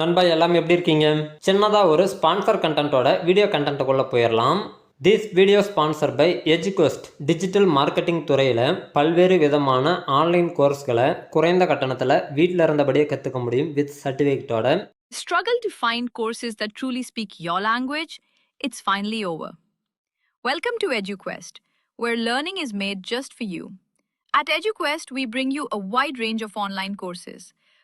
நண்பா எல்லாம் எப்படி இருக்கீங்க சின்னதாக ஒரு ஸ்பான்சர் கண்டென்ட்டோட வீடியோ கண்டென்ட்டுக்குள்ளே போயிடலாம் this video sponsor by Educoast digital marketing துறையில் பல்வேறு விதமான ஆன்லைன் கோர்ஸ்களை குறைந்த கட்டணத்தில் வீட்டில் இருந்தபடியே கற்றுக்க முடியும் வித் சர்டிஃபிகேட்டோட Struggle to find courses that truly speak your language? It's finally over. Welcome to EduQuest, where learning is made just for you. At EduQuest, we bring you a wide range of online courses,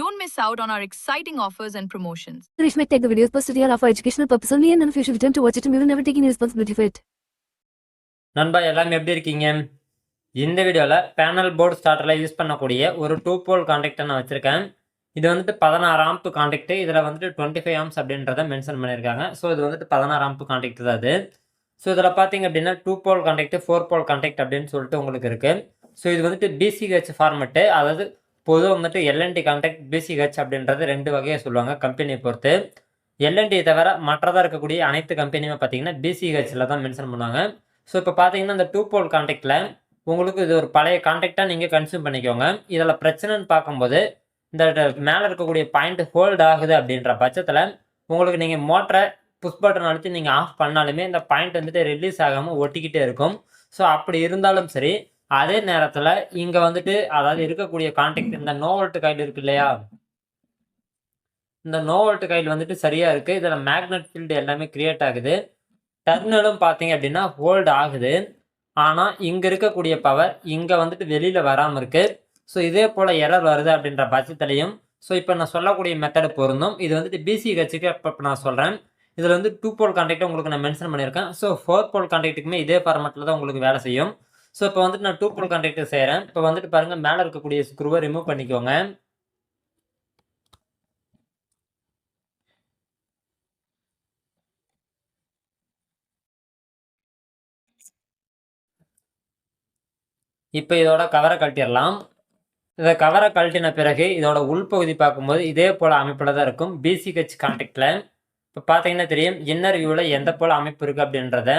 don't miss out on our exciting offers and promotions. Suresh might take the videos posted here are for educational purpose only and you should attempt to watch it. And we will never take any responsibility for it. நண்பா எல்லாரும் எப்படி இருக்கீங்க? இந்த வீடியோவில் panel board ஸ்டார்டரில் use பண்ணக்கூடிய ஒரு two போல் கான்டாக்டை நான் வச்சுருக்கேன். இது வந்துட்டு பதினாறு ஆம்ப் கான்டாக்ட் இதில் வந்துட்டு டுவெண்ட்டி ஃபைவ் ஆம்ஸ் அப்படின்றத மென்ஷன் பண்ணியிருக்காங்க. ஸோ இது வந்துட்டு பதினாறு ஆம்ப் கான்டாக்ட் தான் அது. ஸோ இதில் பார்த்தீங்க அப்படின்னா two pole contact four pole contact அப்படின்னு சொல்லிட்டு உங்களுக்கு இருக்குது ஸோ இது வந்துட்டு பிசிஹெச் ஃபார்மெட்டு அதாவது பொதுவாக வந்துட்டு எல்என்டி கான்டாக்ட் பிசிஹெச் அப்படின்றது ரெண்டு வகையாக சொல்லுவாங்க கம்பெனியை பொறுத்து. எல்என்டி தவிர மற்றதாக இருக்கக்கூடிய அனைத்து கம்பெனியுமே பார்த்தீங்கன்னா பிசிஹெச்சில் தான் மென்ஷன் பண்ணுவாங்க. ஸோ இப்போ பார்த்தீங்கன்னா இந்த டூ போல் கான்டாக்டில் உங்களுக்கு இது ஒரு பழைய கான்டாக்டாக நீங்கள் கன்சியூம் பண்ணிக்கோங்க. இதில் பிரச்சனைன்னு பார்க்கும்போது இந்த மேலே இருக்கக்கூடிய பாயிண்ட் ஹோல்ட் ஆகுது அப்படின்ற பட்சத்தில் உங்களுக்கு நீங்கள் மோட்டரை புஷ் பட்டன் அழுத்தி நீங்கள் ஆஃப் பண்ணாலுமே இந்த பாயிண்ட் வந்துட்டு ரிலீஸ் ஆகாமல் ஒட்டிக்கிட்டே இருக்கும். ஸோ அப்படி இருந்தாலும் சரி அதே நேரத்தில் இங்கே வந்துட்டு அதாவது இருக்கக்கூடிய கான்டாக்ட் இந்த நோவல்ட் கைடு இருக்கு இல்லையா? இந்த நோவல்ட் கைடு வந்துட்டு சரியாக இருக்குது இதில் மேக்னெட் ஃபீல்டு எல்லாமே கிரியேட் ஆகுது. டர்னலும் பார்த்தீங்க அப்படின்னா ஹோல்டு ஆகுது. ஆனால் இங்கே இருக்கக்கூடிய பவர் இங்கே வந்துட்டு வெளியில் வராமல் இருக்குது ஸோ இதே போல் எரர் வருது அப்படின்ற பட்சத்துலையும் ஸோ இப்போ நான் சொல்லக்கூடிய மெத்தடு பொருந்தும். இது வந்துட்டு பிசி கட்சிக்கு இப்போ நான் சொல்கிறேன் இதில் வந்து டூ போல் கான்டாக்ட் உங்களுக்கு நான் மென்ஷன் பண்ணியிருக்கேன். ஸோ ஃபோர் போல் கான்டாக்ட்டுக்குமே இதே ஃபார்மெட்டில் தான் உங்களுக்கு வேலை செய்யும். ஸோ இப்போ வந்துட்டு நான் டூ போல் கண்டக்டர் செய்கிறேன் இப்போ வந்துட்டு பாருங்கள் மேலே இருக்கக்கூடிய ஸ்க்ரூவை ரிமூவ் பண்ணிக்கோங்க. இப்போ இதோட கவரை கழட்டிடலாம். இதை கவரை கழட்டின பிறகு இதோட உள்பகுதி பார்க்கும்போது இதே போல் அமைப்பில் தான் இருக்கும். பிசிஹெச் கான்டாக்டில் இப்போ பார்த்தீங்கன்னா தெரியும் இன்னர் வியூவில் எந்த போல் அமைப்பு இருக்குது அப்படின்றத.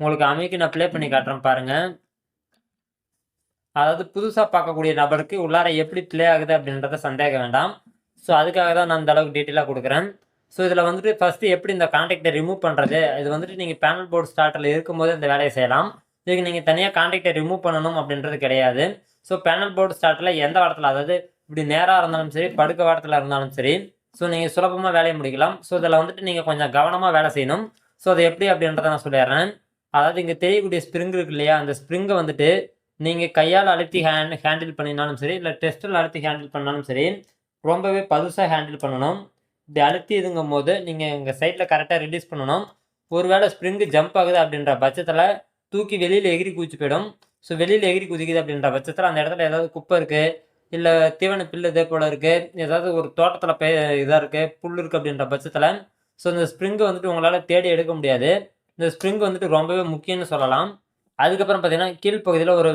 உங்களுக்கு அமைக்கு நான் ப்ளே பண்ணி காட்டுறேன் பாருங்கள் அதாவது புதுசாக பார்க்கக்கூடிய நபருக்கு உள்ளார எப்படி ப்ளே ஆகுது அப்படின்றத சந்தேகம் வேண்டாம். ஸோ அதுக்காக தான் நான் இந்த அளவுக்கு டீட்டெயிலாக கொடுக்குறேன். ஸோ இதில் வந்துட்டு ஃபஸ்ட்டு எப்படி இந்த கான்டாக்டை ரிமூவ் பண்ணுறது இது வந்துட்டு நீங்கள் பேனல் போர்டு ஸ்டார்டரில் இருக்கும்போது இந்த வேலையை செய்யலாம். இதுக்கு நீங்கள் தனியாக கான்டாக்டை ரிமூவ் பண்ணணும் அப்படின்றது கிடையாது. ஸோ பேனல் போர்டு ஸ்டார்ட்டில் எந்த வாரத்தில் அதாவது இப்படி நேராக இருந்தாலும் சரி படுக்க வாரத்தில் இருந்தாலும் சரி ஸோ நீங்கள் சுலபமாக வேலையை முடிக்கலாம். ஸோ இதில் வந்துட்டு நீங்கள் கொஞ்சம் கவனமாக வேலை செய்யணும். ஸோ அது எப்படி அப்படின்றத நான் சொல்லிடுறேன். அதாவது இங்கே தெரியக்கூடிய ஸ்ப்ரிங் இருக்கு இல்லையா அந்த ஸ்ப்ரிங்கை வந்துட்டு நீங்கள் கையால் அழுத்தி ஹேண்ட் ஹேண்டில் பண்ணினாலும் சரி இல்லை டெஸ்ட்டில் அழுத்தி ஹேண்டில் பண்ணாலும் சரி ரொம்பவே பதுசாக ஹேண்டில் பண்ணணும். இப்படி அழுத்தி இதுங்கும் போது நீங்கள் எங்கள் சைட்டில் கரெக்டாக ரிலீஸ் பண்ணணும். ஒருவேளை ஸ்ப்ரிங்கு ஜம்ப் ஆகுது அப்படின்ற பட்சத்தில் தூக்கி வெளியில் எகிரி குதிச்சு போயிடும். ஸோ வெளியில் எகிரி குதிக்குது அப்படின்ற பட்சத்தில் அந்த இடத்துல ஏதாவது குப்பை இருக்குது இல்லை தீவன பில்லு இதே போல் இருக்குது ஏதாவது ஒரு தோட்டத்தில் பே இதாக இருக்குது புல் இருக்குது அப்படின்ற பட்சத்தில் ஸோ இந்த ஸ்ப்ரிங்கு வந்துட்டு உங்களால் தேடி எடுக்க முடியாது. இந்த ஸ்ப்ரிங் வந்துட்டு ரொம்பவே முக்கியம்னு சொல்லலாம். அதுக்கப்புறம் பார்த்தீங்கன்னா கீழ்ப்பகுதியில் ஒரு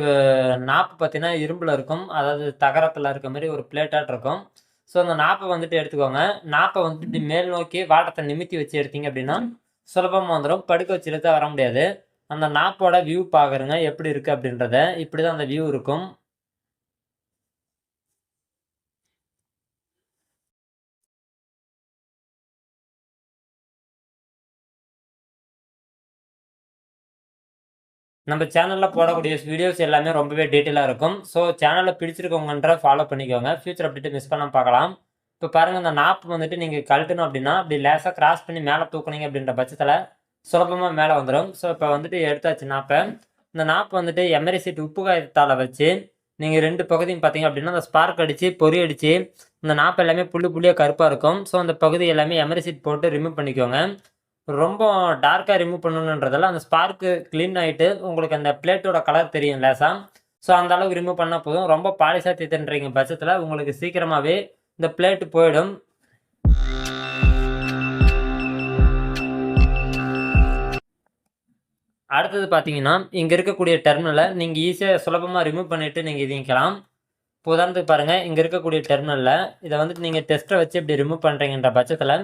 நாப்பு பார்த்தீங்கன்னா இரும்பில் இருக்கும். அதாவது தகரத்தில் இருக்க மாதிரி ஒரு பிளேட்டாட் இருக்கும். ஸோ அந்த நாப்பை வந்துட்டு எடுத்துக்கோங்க. நாப்பை வந்துட்டு மேல் நோக்கி வாட்டத்தை நிமித்தி வச்சு எடுத்தீங்க அப்படின்னா சுலபமாக வந்துடும் படுக்க வச்சு எடுத்தா வர முடியாது. அந்த நாப்போட வியூ பார்க்குறங்க எப்படி இருக்குது அப்படின்றத. இப்படி தான் அந்த வியூ இருக்கும். நம்ம சேனலில் போடக்கூடிய வீடியோஸ் எல்லாமே ரொம்பவே டீட்டெயிலாக இருக்கும். ஸோ சேனலில் பிடிச்சிருக்கவங்கன்ற ஃபாலோ பண்ணிக்கோங்க. ஃபியூச்சர் அப்டேட் மிஸ் பண்ணாமல் பார்க்கலாம். இப்போ பாருங்கள் அந்த நாப்பு வந்துட்டு நீங்கள் கழட்டணும் அப்படின்னா அப்படி லேசாக கிராஸ் பண்ணி மேலே தூக்குனீங்க அப்படின்ற பட்சத்தில் சுலபமாக மேலே வந்துடும் ஸோ இப்போ வந்துட்டு எடுத்தாச்சு நாப்பை. இந்த நாப்பு வந்துட்டு எமரி சீட் உப்பு காயத்தால் வச்சு நீங்கள் ரெண்டு பகுதியும் பார்த்தீங்க அப்படின்னா அந்த ஸ்பார்க் அடித்து பொறி அடித்து இந்த நாப்பு எல்லாமே புள்ளி புள்ளியாக கருப்பாக இருக்கும். ஸோ அந்த பகுதி எல்லாமே எமரி சீட் போட்டு ரிமூவ் பண்ணிக்கோங்க. ரொம்ப டார்க்காக ரிமூவ் பண்ணணுன்றதால அந்த ஸ்பார்க்கு க்ளீன் ஆகிட்டு உங்களுக்கு அந்த பிளேட்டோட கலர் தெரியும் லேசாக ஸோ அந்த அளவுக்கு ரிமூவ் பண்ணால் போதும். ரொம்ப பாலிசாக தீத்துன்றீங்க பட்சத்தில் உங்களுக்கு சீக்கிரமாகவே இந்த பிளேட்டு போயிடும். அடுத்தது பார்த்தீங்கன்னா இங்கே இருக்கக்கூடிய டெர்மினலை நீங்கள் ஈஸியாக சுலபமாக ரிமூவ் பண்ணிவிட்டு நீங்கள் இதிக்கலாம் இப்போ உதாரணத்துக்கு பாருங்கள் இங்கே இருக்கக்கூடிய டெர்மினலில் இதை வந்துட்டு நீங்கள் டெஸ்ட்டை வச்சு இப்படி ரிமூவ் பண்ணுறீங்கன்ற பட்சத்தில்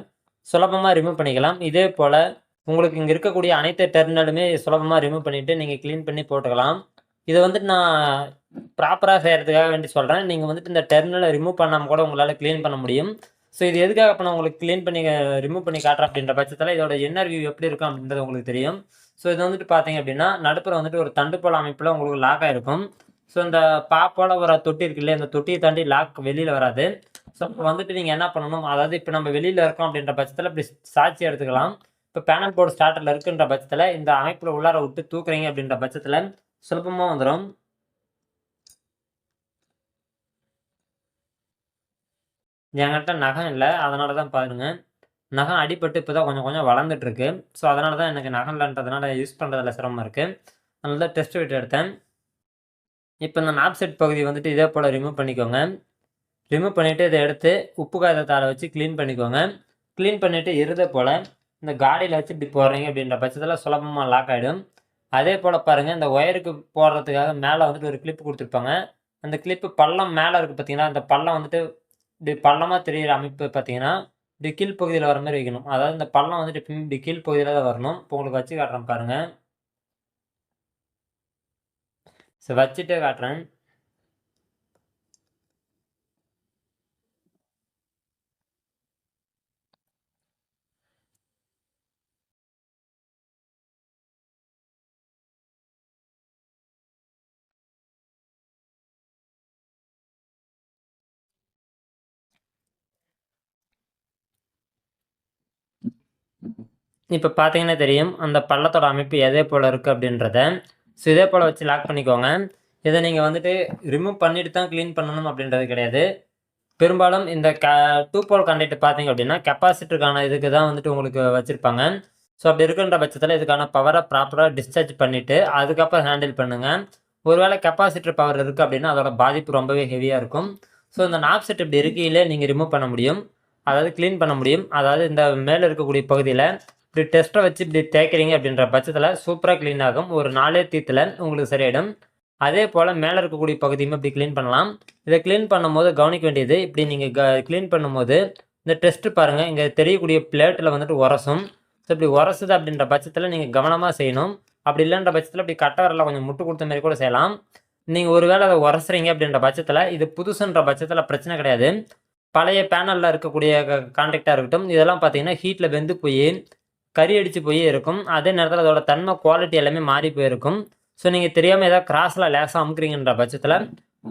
சுலபமாக ரிமூவ் பண்ணிக்கலாம். இதே போல் உங்களுக்கு இங்கே இருக்கக்கூடிய அனைத்து டெர்மினலுமே சுலபமாக ரிமூவ் பண்ணிவிட்டு நீங்கள் க்ளீன் பண்ணி போட்டுக்கலாம். இதை வந்துட்டு நான் ப்ராப்பராக செய்கிறதுக்காக வேண்டி சொல்கிறேன் நீங்கள் வந்துட்டு இந்த டெர்மினலை ரிமூவ் பண்ணாமல் கூட உங்களால் க்ளீன் பண்ண முடியும். ஸோ இது எதுக்காக இப்போ நான் உங்களுக்கு க்ளீன் பண்ணி ரிமூவ் பண்ணி காட்டுறேன் அப்படின்ற பட்சத்தில் இதோட இன்னர் வியூ எப்படி இருக்கும் அப்படின்றது உங்களுக்கு தெரியும். ஸோ இது வந்துட்டு பார்த்தீங்க அப்படின்னா நடுப்புற வந்துட்டு ஒரு தண்டு போல அமைப்பில் உங்களுக்கு லாக் ஆகிருக்கும் ஸோ இந்த பாப்போல வர தொட்டி இருக்கு இல்லையா இந்த தொட்டியை தாண்டி லாக் வெளியில் வராது. ஸோ இப்போ வந்துட்டு நீங்கள் என்ன பண்ணணும்? அதாவது இப்போ நம்ம வெளியில் இருக்கோம் அப்படின்ற பட்சத்தில் இப்படி சாட்சி எடுத்துக்கலாம். இப்போ பேனல் போர்டு ஸ்டார்டரில் இருக்குன்ற பட்சத்தில் இந்த அமைப்பில் உள்ளார விட்டு தூக்குறீங்க அப்படின்ற பட்சத்தில் சுலபமாக வந்துடும் என்கிட்ட நகம் இல்லை. அதனால தான் பாருங்க. நகம் அடிபட்டு இப்போ தான் கொஞ்சம் கொஞ்சம் வளர்ந்துட்டுருக்கு. ஸோ அதனால தான் எனக்கு நகம் இல்லைன்றதுனால யூஸ் பண்ணுறதுல சிரமம் இருக்குது அதனால தான் டெஸ்ட் விட்டு எடுத்தேன். இப்போ இந்த நாப் செட் பகுதி வந்துட்டு இதே போல் ரிமூவ் பண்ணிக்கோங்க. ரிமூவ் பண்ணிவிட்டு இதை எடுத்து உப்பு காதத்தால் வச்சு க்ளீன் பண்ணிக்கோங்க. க்ளீன் பண்ணிவிட்டு இருதை போல் இந்த காடியில் வச்சு இப்படி போடுறீங்க அப்படின்ற பட்சத்தில் சுலபமாக லாக் ஆகிடும் அதே போல் பாருங்கள் இந்த ஒயருக்கு போடுறதுக்காக மேலே வந்துட்டு ஒரு கிளிப்பு கொடுத்துருப்பாங்க. அந்த கிளிப்பு பள்ளம் மேலே இருக்குது பார்த்தீங்கன்னா அந்த பள்ளம் வந்துட்டு இப்படி பள்ளமாக தெரிகிற அமைப்பு பார்த்தீங்கன்னா இப்படி கீழ் பகுதியில் வர மாதிரி வைக்கணும். அதாவது இந்த பள்ளம் வந்துட்டு எப்பயுமே இப்படி கீழ் பகுதியில் தான் வரணும். இப்போ உங்களுக்கு வச்சு காட்டுறேன் பாருங்கள் ஸோ வச்சுட்டே காட்டுறேன். இப்போ பார்த்தீங்கன்னா தெரியும் அந்த பள்ளத்தோட அமைப்பு எதே போல் இருக்குது அப்படின்றத. ஸோ இதே போல் வச்சு லாக் பண்ணிக்கோங்க. இதை நீங்கள் வந்துட்டு ரிமூவ் பண்ணிட்டு தான் க்ளீன் பண்ணணும் அப்படின்றது கிடையாது. பெரும்பாலும் இந்த க டூ போல் கண்டக்ட் பார்த்தீங்க அப்படின்னா கெப்பாசிட்டருக்கான இதுக்கு தான் வந்துட்டு உங்களுக்கு வச்சுருப்பாங்க. ஸோ அப்படி இருக்கின்ற பட்சத்தில் இதுக்கான பவரை ப்ராப்பராக டிஸ்சார்ஜ் பண்ணிவிட்டு அதுக்கப்புறம் ஹேண்டில் பண்ணுங்கள் ஒருவேளை கெப்பாசிட்டர் பவர் இருக்குது அப்படின்னா அதோட பாதிப்பு ரொம்பவே ஹெவியாக இருக்கும். ஸோ இந்த நாப் செட் இப்படி இருக்கையிலே நீங்கள் ரிமூவ் பண்ண முடியும். அதாவது க்ளீன் பண்ண முடியும். அதாவது இந்த மேலே இருக்கக்கூடிய பகுதியில் இப்படி டெஸ்ட்டை வச்சு இப்படி தேய்க்கிறீங்க அப்படின்ற பட்சத்தில் சூப்பராக க்ளீன் ஆகும். ஒரு நாலே தீத்தில் உங்களுக்கு சரியாயிடும். அதே போல் மேலே இருக்கக்கூடிய பகுதியுமே இப்படி க்ளீன் பண்ணலாம். இதை க்ளீன் பண்ணும்போது கவனிக்க வேண்டியது இப்படி நீங்கள் க க்ளீன் பண்ணும்போது இந்த டெஸ்ட்டு பாருங்கள் இங்கே தெரியக்கூடிய பிளேட்டில் வந்துட்டு உரசும். ஸோ இப்படி உரசுது அப்படின்ற பட்சத்தில் நீங்கள் கவனமாக செய்யணும். அப்படி இல்லைன்ற பட்சத்தில் இப்படி கட்ட வரல கொஞ்சம் முட்டு கொடுத்த மாதிரி கூட செய்யலாம். நீங்கள் ஒருவேளை அதை உரசுறீங்க அப்படின்ற பட்சத்தில் இது புதுசுன்ற பட்சத்தில் பிரச்சனை கிடையாது. பழைய பேனலில் இருக்கக்கூடிய கான்டாக்டாக இருக்கட்டும் இதெல்லாம் பார்த்தீங்கன்னா ஹீட்டில் வெந்து போய் கறி அடித்து போய் இருக்கும். அதே நேரத்தில் அதோட தன்மை குவாலிட்டி எல்லாமே மாறி போயிருக்கும். ஸோ நீங்கள் தெரியாமல் ஏதாவது கிராஸில் லேசாக அமுக்குறீங்கன்ற பட்சத்தில்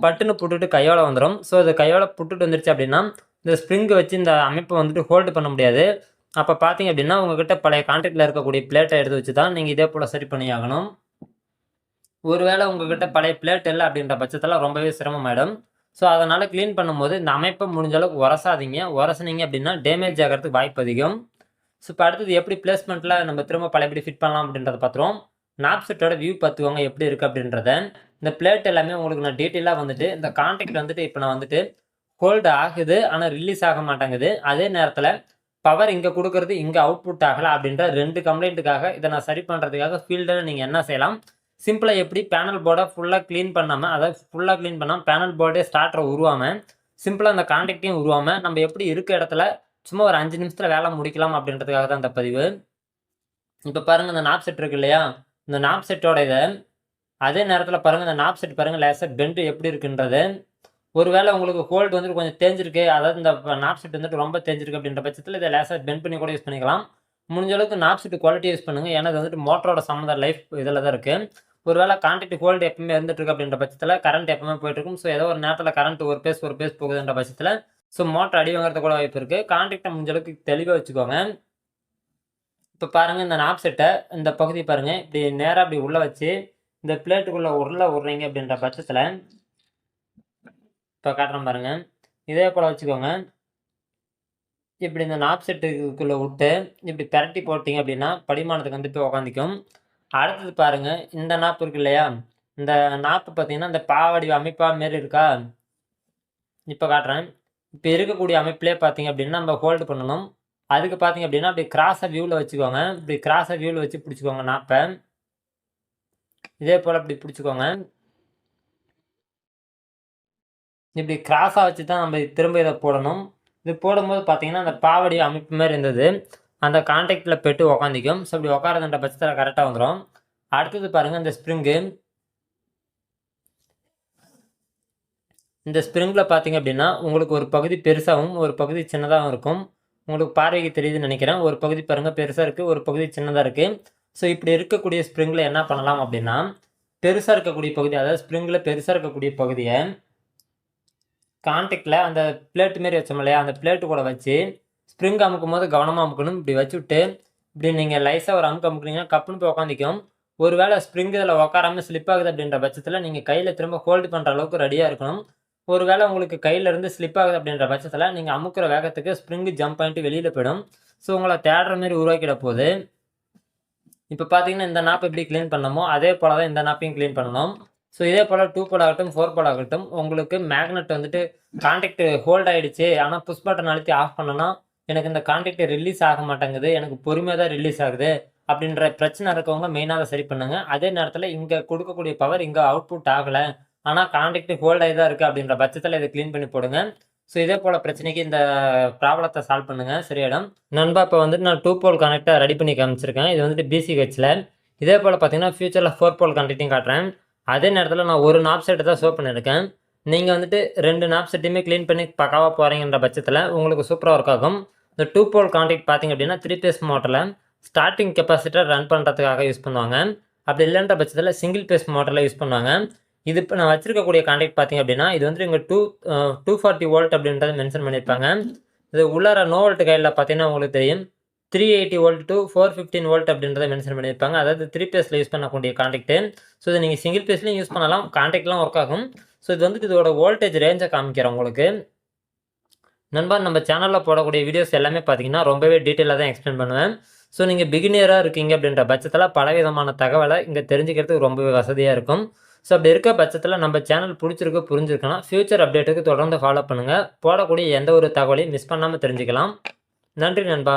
பட்டுன்னு புட்டுட்டு கையோட வந்துடும் ஸோ இது கையோட புட்டுட்டு வந்துருச்சு அப்படின்னா இந்த ஸ்ப்ரிங்கை வச்சு இந்த அமைப்பை வந்துட்டு ஹோல்டு பண்ண முடியாது. அப்போ பார்த்தீங்க அப்படின்னா உங்ககிட்ட பழைய கான்ட்ராக்டில் இருக்கக்கூடிய பிளேட்டை எடுத்து வச்சு தான் நீங்கள் இதே போல் சரி பண்ணி ஆகணும். ஒருவேளை உங்ககிட்ட பழைய பிளேட் இல்லை அப்படின்ற பட்சத்தில் ரொம்பவே சிரமமாயிடும். ஸோ அதனால் க்ளீன் பண்ணும்போது இந்த அமைப்பை முடிஞ்ச அளவுக்கு உரசாதீங்க. உரசுனீங்க அப்படின்னா டேமேஜ் ஆகிறதுக்கு வாய்ப்பு அதிகம். ஸோ இப்போ அடுத்தது எப்படி பிளேஸ்மெண்ட்டில் நம்ம திரும்ப பழையபடி ஃபிட் பண்ணலாம் அப்படின்றத பார்த்துருவோம் நாப்செட்டோட வியூ பார்த்துக்கோங்க எப்படி இருக்குது அப்படின்றத. இந்த பிளேட் எல்லாமே உங்களுக்கு நான் டீட்டெயிலாக வந்துட்டு இந்த கான்டாக்ட் வந்துட்டு இப்போ நான் வந்துட்டு ஹோல்டு ஆகுது ஆனால் ரிலீஸ் ஆக மாட்டேங்குது. அதே நேரத்தில் பவர் இங்கே கொடுக்கறது இங்கே அவுட்புட் ஆகலை அப்படின்ற ரெண்டு கம்ப்ளைண்ட்டுக்காக இதை நான் சரி பண்ணுறதுக்காக ஃபீல்டில் நீங்கள் என்ன செய்யலாம்? சிம்பிளாக எப்படி பேனல் போர்டை ஃபுல்லாக க்ளீன் பண்ணாமல் அதாவது ஃபுல்லாக க்ளீன் பண்ணாமல் பேனல் போர்டே ஸ்டார்டரை உருவாமல் சிம்பிளாக அந்த கான்டாக்டையும் உருவாமல் நம்ம எப்படி இருக்க இடத்துல சும்மா ஒரு அஞ்சு நிமிஷத்தில் வேலை முடிக்கலாம் அப்படின்றதுக்காக தான் அந்த பதிவு. இப்போ பாருங்கள் இந்த நாப் செட் இருக்கு இல்லையா? இந்த நாப் செட்டோட இதை அதே நேரத்தில் பாருங்கள் இந்த நாப் செட் பாருங்கள் லேசர் பெண்டு எப்படி இருக்குன்றது. ஒருவேளை உங்களுக்கு ஹோல்டு வந்துட்டு கொஞ்சம் தேஞ்சிருக்கு அதாவது இந்த நாப் செட் வந்துட்டு ரொம்ப தேஞ்சிருக்கு அப்படின்ற பட்சத்தில் இதை லேசர் பெண்ட் பண்ணி கூட யூஸ் பண்ணிக்கலாம். முடிஞ்ச அளவுக்கு நாப் குவாலிட்டி யூஸ் பண்ணுங்கள் ஏன்னா வந்துட்டு மோட்டரோட சம்மந்த லைஃப் இதில் தான் இருக்குது ஒருவேளை கான்டாக்ட் ஹோல்டு எப்பவுமே இருந்துட்டு இருக்கு அப்படின்ற பட்சத்தில் கரண்ட் எப்பவுமே போயிட்டு இருக்கும். ஸோ ஏதோ ஒரு நேரத்தில் கரண்ட் ஒரு பேஸ் ஒரு பேஸ் போகுதுன்ற பட்சத்தில் ஸோ மோட்டர் அடி வாங்குறது கூட வாய்ப்பு இருக்குது கான்டாக்டை முடிஞ்ச அளவுக்கு தெளிவாக வச்சுக்கோங்க. இப்போ பாருங்கள் இந்த நாப் செட்டை இந்த பகுதி பாருங்கள் இப்படி நேராக அப்படி உள்ளே வச்சு இந்த பிளேட்டுக்குள்ளே உருளை விட்றீங்க அப்படின்ற பட்சத்தில் இப்போ காட்டுறேன் பாருங்கள் இதே போல் வச்சுக்கோங்க. இப்படி இந்த நாப் செட்டுக்குள்ளே விட்டு இப்படி பிரட்டி போட்டிங்க அப்படின்னா படிமானத்துக்கு வந்து போய் உக்காந்துக்கும். அடுத்தது பாருங்கள் இந்த நாப்பு இருக்கு இல்லையா? இந்த நாப்பு பார்த்தீங்கன்னா இந்த பாவடி அமைப்பாக மாரி இருக்கா? இப்போ காட்டுறேன். இப்போ இருக்கக்கூடிய அமைப்பிலே பார்த்தீங்க அப்படின்னா நம்ம ஹோல்டு பண்ணணும். அதுக்கு பார்த்தீங்க அப்படின்னா அப்படி கிராஸை வியூவில் வச்சுக்கோங்க. இப்படி கிராஸை வியூவில் வச்சு பிடிச்சிக்கோங்க நாப்பை இதே போல் இப்படி பிடிச்சிக்கோங்க. இப்படி கிராஸாக வச்சு தான் நம்ம திரும்ப இதை போடணும். இது போடும்போது பார்த்தீங்கன்னா அந்த பாவடி அமைப்பு மாதிரி இருந்தது. அந்த கான்டாக்டில் பெட்டு உக்காந்திக்கும். ஸோ இப்படி உக்காரதுன்ற பட்சத்தில் கரெக்டாக வந்துடும் அடுத்தது பாருங்கள் இந்த ஸ்ப்ரிங்கு இந்த ஸ்ப்ரிங்கில் பார்த்தீங்க அப்படின்னா உங்களுக்கு ஒரு பகுதி பெருசாகவும் ஒரு பகுதி சின்னதாகவும் இருக்கும். உங்களுக்கு பார்வைக்கு தெரியுதுன்னு நினைக்கிறேன். ஒரு பகுதி பாருங்கள் பெருசாக இருக்குது ஒரு பகுதி சின்னதாக இருக்குது ஸோ இப்படி இருக்கக்கூடிய ஸ்ப்ரிங்கில் என்ன பண்ணலாம் அப்படின்னா பெருசாக இருக்கக்கூடிய பகுதி அதாவது ஸ்ப்ரிங்கில் பெருசாக இருக்கக்கூடிய பகுதியை கான்டாக்டில் அந்த பிளேட்டு மாரி வச்சோம் இல்லையா? அந்த பிளேட்டு கூட வச்சு ஸ்ப்ரிங் அமுக்கும் போது கவனமாக அமுக்கணும் இப்படி வச்சுவிட்டு இப்படி நீங்கள் லைஸாக ஒரு அமுக்கு அமுக்குனீங்கன்னா கப்புன்னு போய் உட்காந்துக்கும் ஒருவேளை ஸ்ப்ரிங் இதில் உட்காராமல் ஸ்லிப் ஆகுது அப்படின்ற பட்சத்தில் நீங்கள் கையில் திரும்ப ஹோல்டு பண்ணுற அளவுக்கு ரெடியாக இருக்கணும். ஒரு வேளை உங்களுக்கு கையிலேருந்து ஸ்லிப் ஆகுது அப்படின்ற பட்சத்தில் நீங்கள் அமுக்கிற வேகத்துக்கு ஸ்ப்ரிங்கு ஜம்ப் பண்ணிட்டு வெளியில் போயிடும். ஸோ உங்களை தேடுற மாதிரி உருவாக்கிட போகுது. இப்போ பார்த்தீங்கன்னா இந்த நாப் எப்படி க்ளீன் பண்ணமோ அதே போல் தான் இந்த நாப்பையும் க்ளீன் பண்ணணும். ஸோ இதே போல் டூ போல் ஆகட்டும் ஃபோர் போல் ஆகட்டும் உங்களுக்கு மேக்னெட் வந்துட்டு கான்டாக்ட் ஹோல்ட் ஆகிடுச்சு ஆனால் புஷ் பட்டன் அழுத்தி ஆஃப் பண்ணனா எனக்கு இந்த கான்டாக்ட் ரிலீஸ் ஆக மாட்டேங்குது. எனக்கு பொறுமையாக தான் ரிலீஸ் ஆகுது. அப்படின்ற பிரச்சனை இருக்கவங்க மெயினாக அதை சரி பண்ணுங்க. அதே நேரத்தில் இங்கே கொடுக்கக்கூடிய பவர் இங்கே அவுட்புட் ஆகலை. ஆனால் கான்டாக்ட் ஹோல்ட் ஆகி தான் இருக்குது அப்படின்ற பட்சத்தில் இதை க்ளீன் பண்ணி போடுங்க. ஸோ இதே போல் பிரச்சனைக்கு இந்த ப்ராப்ளத்தை சால்வ் பண்ணுங்கள் சரியிடம் நண்பா இப்போ வந்துட்டு நான் டூ போல் கனெக்டாக ரெடி பண்ணி காமிச்சிருக்கேன். இது வந்துட்டு பிசி கட்சியில் இதே போல் பார்த்தீங்கன்னா ஃபியூச்சரில் ஃபோர் போல் கனெக்டையும் காட்டுறேன். அதே நேரத்தில் நான் ஒரு நாப் செட்டு தான் ஷோ பண்ணியிருக்கேன். நீங்கள் வந்துட்டு ரெண்டு நாப் செட்டையுமே க்ளீன் பண்ணி பக்காவாக போகிறீங்கன்ற பட்சத்தில் உங்களுக்கு சூப்பராக ஒர்க் ஆகும். இந்த டூ போல் கான்டாக்ட் பார்த்திங்க அப்படின்னா த்ரீ பேஸ் மோட்டரில் ஸ்டார்டிங் கெப்பாசிட்டர் ரன் பண்ணுறதுக்காக யூஸ் பண்ணுவாங்க. அப்படி இல்லைன்ற பட்சத்தில் சிங்கிள் பேஸ் மோட்டரில் யூஸ் பண்ணுவாங்க. இது இப்போ நான் வச்சிருக்கக்கூடிய கான்டாக்ட் பார்த்தீங்க அப்படின்னா இது வந்து இங்கே டூ டூ ஃபார்ட்டி வோல்ட் அப்படின்றத மென்ஷன் பண்ணியிருப்பாங்க. இது உள்ளார நோ வோல்ட் கையில் பார்த்தீங்கன்னா உங்களுக்கு தெரியும். Three eighty volt to four fifteen volt அப்படின்றத மென்ஷன் பண்ணியிருப்பாங்க. அதாவது த்ரீ பேஸில் யூஸ் பண்ணக்கூடிய கான்டாக்ட்டு ஸோ இதை நீங்கள் சிங்கிள் பேஸ்லையும் யூஸ் பண்ணலாம். கான்டாக்ட்லாம் ஒர்க் ஆகும். ஸோ இது வந்துட்டு இதோட வோல்டேஜ் ரேஞ்சை காமிக்கிறேன் உங்களுக்கு. நண்பா நம்ம சேனலில் போடக்கூடிய வீடியோஸ் எல்லாமே பார்த்தீங்கன்னா ரொம்பவே டீட்டெயிலாக தான் எக்ஸ்பிளைன் பண்ணுவேன். ஸோ நீங்கள் பிகினியராக இருக்கீங்க அப்படின்ற பட்சத்தில் பலவிதமான தகவலை இங்கே தெரிஞ்சுக்கிறதுக்கு ரொம்பவே வசதியாக இருக்கும். ஸோ அப்படி இருக்க பட்சத்தில் நம்ம சேனல் பிடிச்சிருக்கு புரிஞ்சிருக்குன்னா ஃப்யூச்சர் அப்டேட்டுக்கு தொடர்ந்து ஃபாலோ பண்ணுங்கள் போடக்கூடிய எந்த ஒரு தகவலையும் மிஸ் பண்ணாமல் தெரிஞ்சுக்கலாம். நன்றி நண்பா.